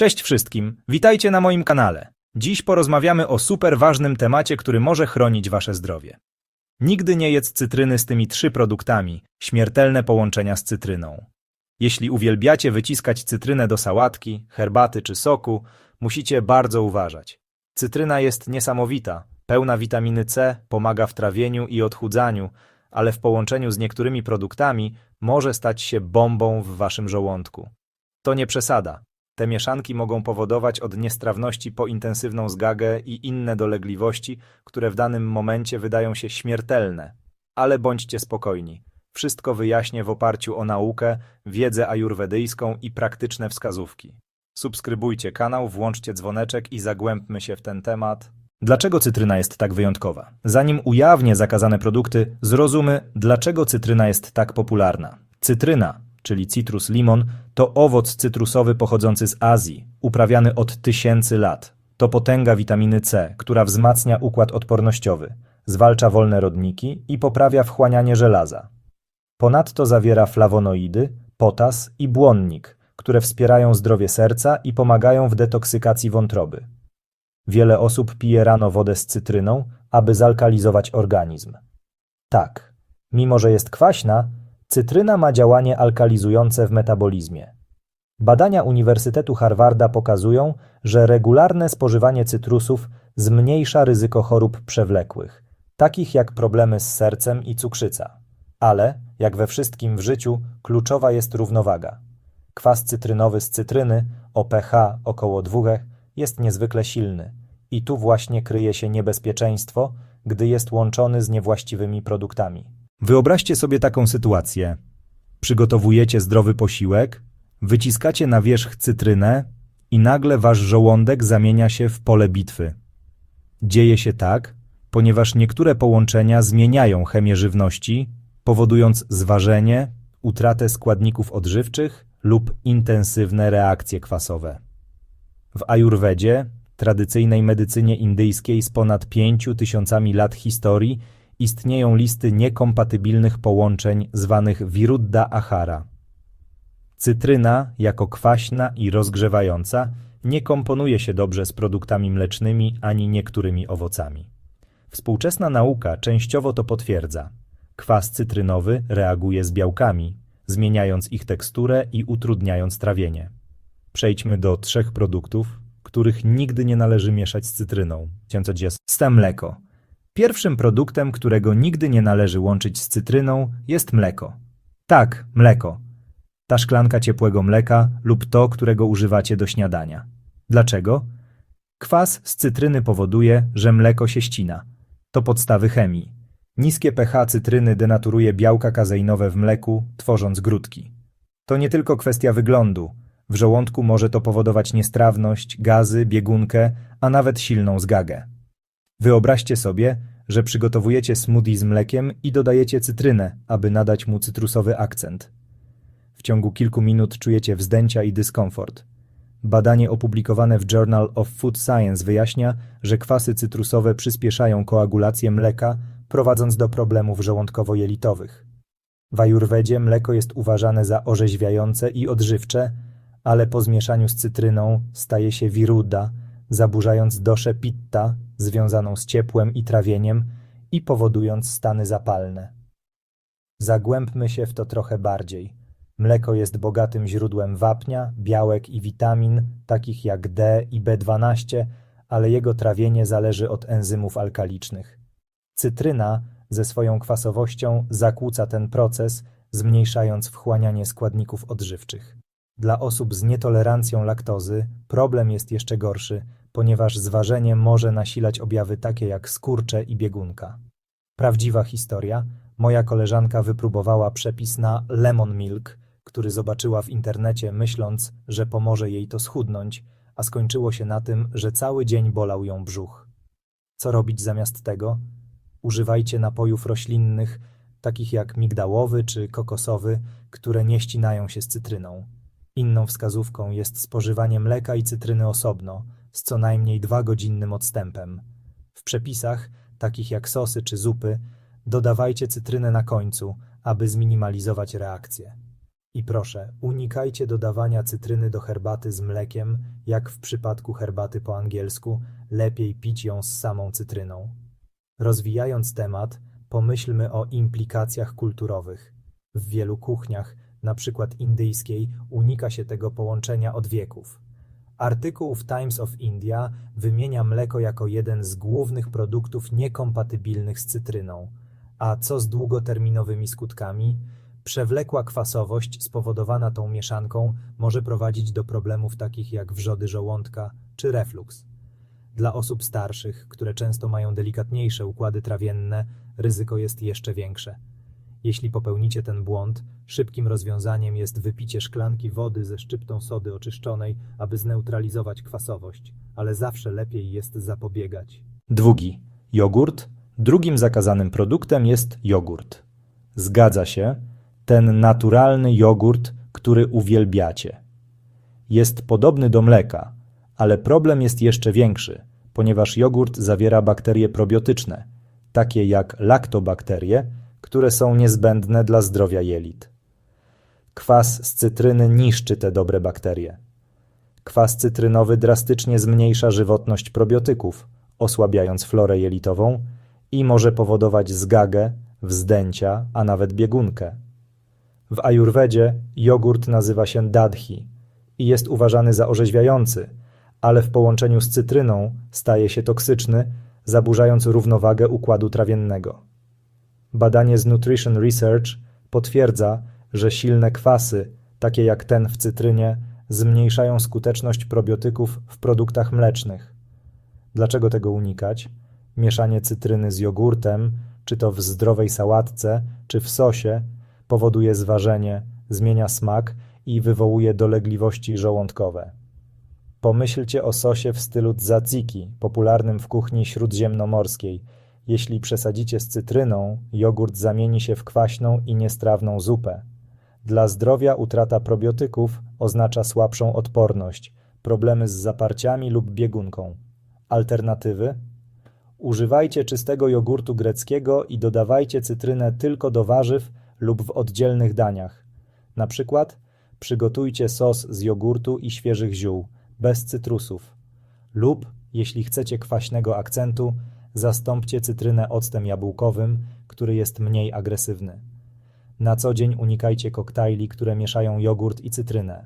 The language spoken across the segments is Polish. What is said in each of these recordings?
Cześć wszystkim, witajcie na moim kanale. Dziś porozmawiamy o super ważnym temacie, który może chronić wasze zdrowie. Nigdy nie jedz cytryny z tymi trzy produktami, śmiertelne połączenia z cytryną. Jeśli uwielbiacie wyciskać cytrynę do sałatki, herbaty czy soku, musicie bardzo uważać. Cytryna jest niesamowita, pełna witaminy C, pomaga w trawieniu i odchudzaniu, ale w połączeniu z niektórymi produktami może stać się bombą w waszym żołądku. To nie przesada. Te mieszanki mogą powodować od niestrawności po intensywną zgagę i inne dolegliwości, które w danym momencie wydają się śmiertelne. Ale bądźcie spokojni. Wszystko wyjaśnię w oparciu o naukę, wiedzę ajurwedyjską i praktyczne wskazówki. Subskrybujcie kanał, włączcie dzwoneczek i zagłębmy się w ten temat. Dlaczego cytryna jest tak wyjątkowa? Zanim ujawnię zakazane produkty, zrozumy, dlaczego cytryna jest tak popularna. Cytryna, czyli citrus limon, to owoc cytrusowy pochodzący z Azji, uprawiany od tysięcy lat. To potęga witaminy C, która wzmacnia układ odpornościowy, zwalcza wolne rodniki i poprawia wchłanianie żelaza. Ponadto zawiera flawonoidy, potas i błonnik, które wspierają zdrowie serca i pomagają w detoksykacji wątroby. Wiele osób pije rano wodę z cytryną, aby zalkalizować organizm. Tak, mimo że jest kwaśna, cytryna ma działanie alkalizujące w metabolizmie. Badania Uniwersytetu Harvarda pokazują, że regularne spożywanie cytrusów zmniejsza ryzyko chorób przewlekłych, takich jak problemy z sercem i cukrzyca. Ale, jak we wszystkim w życiu, kluczowa jest równowaga. Kwas cytrynowy z cytryny o pH około 2 jest niezwykle silny i tu właśnie kryje się niebezpieczeństwo, gdy jest łączony z niewłaściwymi produktami. Wyobraźcie sobie taką sytuację. Przygotowujecie zdrowy posiłek, wyciskacie na wierzch cytrynę i nagle wasz żołądek zamienia się w pole bitwy. Dzieje się tak, ponieważ niektóre połączenia zmieniają chemię żywności, powodując zważenie, utratę składników odżywczych lub intensywne reakcje kwasowe. W ajurwedzie, tradycyjnej medycynie indyjskiej z ponad pięciu tysiącami lat historii, istnieją listy niekompatybilnych połączeń zwanych Viruddha Ahara. Cytryna, jako kwaśna i rozgrzewająca, nie komponuje się dobrze z produktami mlecznymi ani niektórymi owocami. Współczesna nauka częściowo to potwierdza. Kwas cytrynowy reaguje z białkami, zmieniając ich teksturę i utrudniając trawienie. Przejdźmy do trzech produktów, których nigdy nie należy mieszać z cytryną. Stem mleko. Pierwszym produktem, którego nigdy nie należy łączyć z cytryną, jest mleko. Tak, mleko. Ta szklanka ciepłego mleka lub to, którego używacie do śniadania. Dlaczego? Kwas z cytryny powoduje, że mleko się ścina. To podstawy chemii. Niskie pH cytryny denaturuje białka kazeinowe w mleku, tworząc grudki. To nie tylko kwestia wyglądu. W żołądku może to powodować niestrawność, gazy, biegunkę, a nawet silną zgagę. Wyobraźcie sobie, że przygotowujecie smoothie z mlekiem i dodajecie cytrynę, aby nadać mu cytrusowy akcent. W ciągu kilku minut czujecie wzdęcia i dyskomfort. Badanie opublikowane w Journal of Food Science wyjaśnia, że kwasy cytrusowe przyspieszają koagulację mleka, prowadząc do problemów żołądkowo-jelitowych. W ajurwedzie mleko jest uważane za orzeźwiające i odżywcze, ale po zmieszaniu z cytryną staje się wiruda, zaburzając doszę pitta związaną z ciepłem i trawieniem i powodując stany zapalne. Zagłębmy się w to trochę bardziej. Mleko jest bogatym źródłem wapnia, białek i witamin, takich jak D i B12, ale jego trawienie zależy od enzymów alkalicznych. Cytryna ze swoją kwasowością zakłóca ten proces, zmniejszając wchłanianie składników odżywczych. Dla osób z nietolerancją laktozy problem jest jeszcze gorszy, ponieważ zważenie może nasilać objawy takie jak skurcze i biegunka. Prawdziwa historia. Moja koleżanka wypróbowała przepis na lemon milk, który zobaczyła w internecie, myśląc, że pomoże jej to schudnąć, a skończyło się na tym, że cały dzień bolał ją brzuch. Co robić zamiast tego? Używajcie napojów roślinnych, takich jak migdałowy czy kokosowy, które nie ścinają się z cytryną. Inną wskazówką jest spożywanie mleka i cytryny osobno, z co najmniej dwagodzinnym odstępem. W przepisach, takich jak sosy czy zupy, dodawajcie cytrynę na końcu, aby zminimalizować reakcję. I proszę, unikajcie dodawania cytryny do herbaty z mlekiem, jak w przypadku herbaty po angielsku, lepiej pić ją z samą cytryną. Rozwijając temat, pomyślmy o implikacjach kulturowych. W wielu kuchniach, na przykład indyjskiej, unika się tego połączenia od wieków. Artykuł w Times of India wymienia mleko jako jeden z głównych produktów niekompatybilnych z cytryną. A co z długoterminowymi skutkami? Przewlekła kwasowość spowodowana tą mieszanką może prowadzić do problemów takich jak wrzody żołądka czy refluks. Dla osób starszych, które często mają delikatniejsze układy trawienne, ryzyko jest jeszcze większe. Jeśli popełnicie ten błąd, szybkim rozwiązaniem jest wypicie szklanki wody ze szczyptą sody oczyszczonej, aby zneutralizować kwasowość, ale zawsze lepiej jest zapobiegać. Długi. Jogurt. Drugim zakazanym produktem jest jogurt. Zgadza się, ten naturalny jogurt, który uwielbiacie. Jest podobny do mleka, ale problem jest jeszcze większy, ponieważ jogurt zawiera bakterie probiotyczne, takie jak laktobakterie, które są niezbędne dla zdrowia jelit. Kwas z cytryny niszczy te dobre bakterie. Kwas cytrynowy drastycznie zmniejsza żywotność probiotyków, osłabiając florę jelitową i może powodować zgagę, wzdęcia, a nawet biegunkę. W ajurwedzie jogurt nazywa się dadhi i jest uważany za orzeźwiający, ale w połączeniu z cytryną staje się toksyczny, zaburzając równowagę układu trawiennego. Badanie z Nutrition Research potwierdza, że silne kwasy, takie jak ten w cytrynie, zmniejszają skuteczność probiotyków w produktach mlecznych. Dlaczego tego unikać? Mieszanie cytryny z jogurtem, czy to w zdrowej sałatce, czy w sosie, powoduje zważenie, zmienia smak i wywołuje dolegliwości żołądkowe. Pomyślcie o sosie w stylu tzatziki, popularnym w kuchni śródziemnomorskiej. Jeśli przesadzicie z cytryną, jogurt zamieni się w kwaśną i niestrawną zupę. Dla zdrowia utrata probiotyków oznacza słabszą odporność, problemy z zaparciami lub biegunką. Alternatywy? Używajcie czystego jogurtu greckiego i dodawajcie cytrynę tylko do warzyw lub w oddzielnych daniach. Na przykład przygotujcie sos z jogurtu i świeżych ziół, bez cytrusów. Lub, jeśli chcecie kwaśnego akcentu, zastąpcie cytrynę octem jabłkowym, który jest mniej agresywny. Na co dzień unikajcie koktajli, które mieszają jogurt i cytrynę.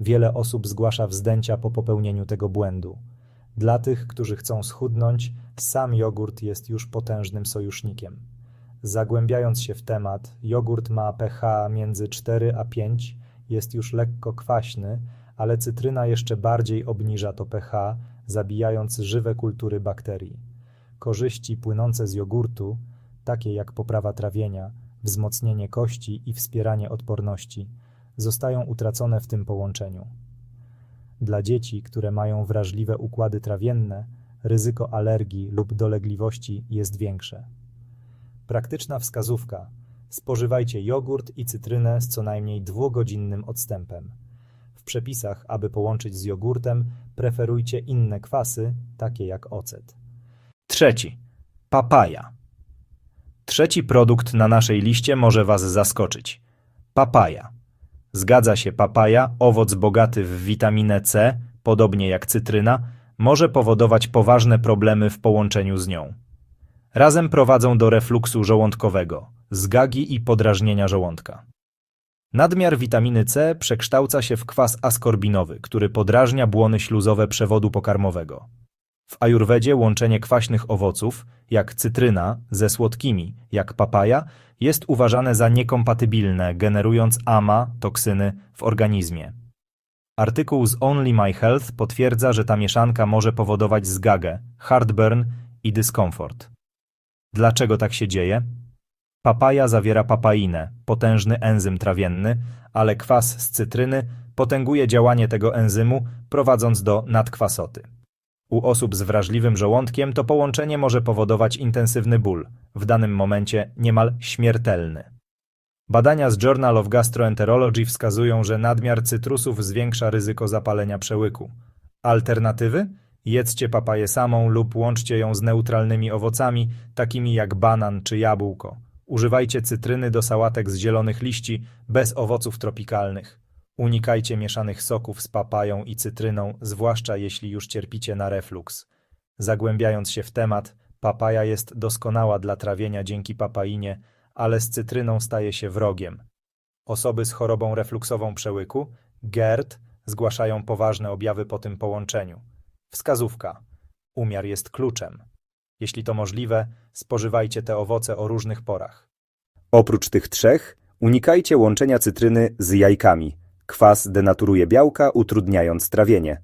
Wiele osób zgłasza wzdęcia po popełnieniu tego błędu. Dla tych, którzy chcą schudnąć, sam jogurt jest już potężnym sojusznikiem. Zagłębiając się w temat, jogurt ma pH między 4 a 5, jest już lekko kwaśny, ale cytryna jeszcze bardziej obniża to pH, zabijając żywe kultury bakterii. Korzyści płynące z jogurtu, takie jak poprawa trawienia, wzmocnienie kości i wspieranie odporności, zostają utracone w tym połączeniu. Dla dzieci, które mają wrażliwe układy trawienne, ryzyko alergii lub dolegliwości jest większe. Praktyczna wskazówka: spożywajcie jogurt i cytrynę z co najmniej dwugodzinnym odstępem. W przepisach, aby połączyć z jogurtem, preferujcie inne kwasy, takie jak ocet. Trzeci. Papaja. Trzeci produkt na naszej liście może Was zaskoczyć. Papaja. Zgadza się, papaja, owoc bogaty w witaminę C, podobnie jak cytryna, może powodować poważne problemy w połączeniu z nią. Razem prowadzą do refluksu żołądkowego, zgagi i podrażnienia żołądka. Nadmiar witaminy C przekształca się w kwas askorbinowy, który podrażnia błony śluzowe przewodu pokarmowego. W ajurwedzie łączenie kwaśnych owoców, jak cytryna, ze słodkimi, jak papaja, jest uważane za niekompatybilne, generując AMA, toksyny, w organizmie. Artykuł z Only My Health potwierdza, że ta mieszanka może powodować zgagę, heartburn i dyskomfort. Dlaczego tak się dzieje? Papaja zawiera papainę, potężny enzym trawienny, ale kwas z cytryny potęguje działanie tego enzymu, prowadząc do nadkwasoty. U osób z wrażliwym żołądkiem to połączenie może powodować intensywny ból, w danym momencie niemal śmiertelny. Badania z Journal of Gastroenterology wskazują, że nadmiar cytrusów zwiększa ryzyko zapalenia przełyku. Alternatywy? Jedzcie papaję samą lub łączcie ją z neutralnymi owocami, takimi jak banan czy jabłko. Używajcie cytryny do sałatek z zielonych liści bez owoców tropikalnych. Unikajcie mieszanych soków z papają i cytryną, zwłaszcza jeśli już cierpicie na refluks. Zagłębiając się w temat, papaja jest doskonała dla trawienia dzięki papainie, ale z cytryną staje się wrogiem. Osoby z chorobą refluksową przełyku, GERD, zgłaszają poważne objawy po tym połączeniu. Wskazówka. Umiar jest kluczem. Jeśli to możliwe, spożywajcie te owoce o różnych porach. Oprócz tych trzech, unikajcie łączenia cytryny z jajkami. Kwas denaturuje białka, utrudniając trawienie.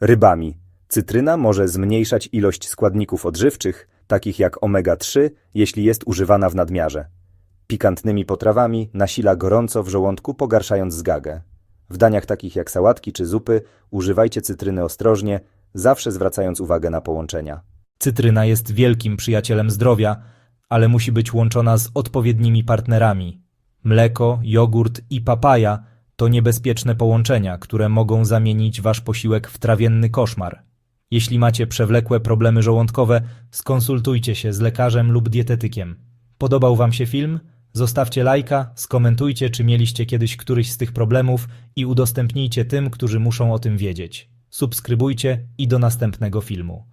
Rybami. Cytryna może zmniejszać ilość składników odżywczych, takich jak omega-3, jeśli jest używana w nadmiarze. Pikantnymi potrawami nasila gorąco w żołądku, pogarszając zgagę. W daniach takich jak sałatki czy zupy używajcie cytryny ostrożnie, zawsze zwracając uwagę na połączenia. Cytryna jest wielkim przyjacielem zdrowia, ale musi być łączona z odpowiednimi partnerami. Mleko, jogurt i papaja to niebezpieczne połączenia, które mogą zamienić wasz posiłek w trawienny koszmar. Jeśli macie przewlekłe problemy żołądkowe, skonsultujcie się z lekarzem lub dietetykiem. Podobał wam się film? Zostawcie lajka, skomentujcie, czy mieliście kiedyś któryś z tych problemów i udostępnijcie tym, którzy muszą o tym wiedzieć. Subskrybujcie i do następnego filmu.